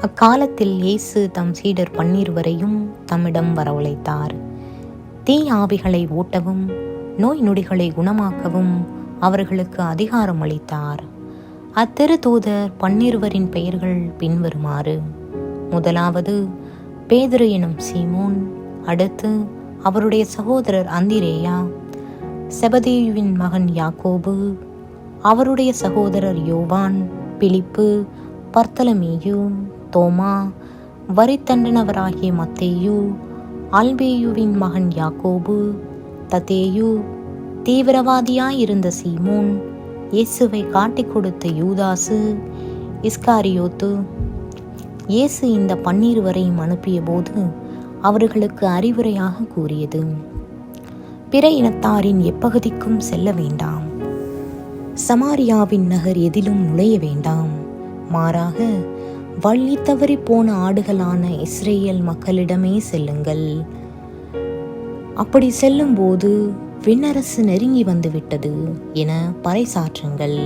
அக்காலத்தில் இயேசு தம் சீடர் பன்னிருவரையும் தம்மிடம் வரவழைத்தார். தீ ஆவிகளை ஓட்டவும் நோய் நொடிகளை குணமாக்கவும் அவர்களுக்கு அதிகாரம் அளித்தார். அத்திரு தூதர் பன்னிருவரின் பெயர்கள் பின்வருமாறு. முதலாவது பேதுரு எனும் சீமோன் அடுத்து அவருடைய சகோதரர் அந்திரேயா செபதேயுவின் மகன் யாக்கோபு அவருடைய சகோதரர் யோவான் பிலிப்பு பர்த்தலமேயு தோமா? வரித்தண்டனவராகிய மத்தேயு அல்பேயுவின் மகன் யாக்கோபு ததேயு தீவிரவாதியாயிருந்த சீமோன் இயேசுவை காட்டிக் கொடுத்த யூதாசு இஸ்காரியோத்து. இயேசு இந்த பன்னிருவரையும் அனுப்பிய போது அவர்களுக்கு அறிவுரையாக கூறியது பிற இனத்தாரின் எப்பகுதிக்கும் செல்ல வேண்டாம். சமாரியாவின் நகர் எதிலும் நுழைய வேண்டாம். மாறாக வள்ளி தவறி போன ஆடுகளான இஸ்ரேல் மக்களிடமே செல்லுங்கள். அப்படி செல்லும்போது விண்ணரசு நெருங்கி வந்துவிட்டது என பறைசாற்றுங்கள்.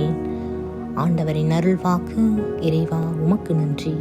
ஆண்டவரின் அருள்வாக்கு இறைவா உமக்கு நன்றி.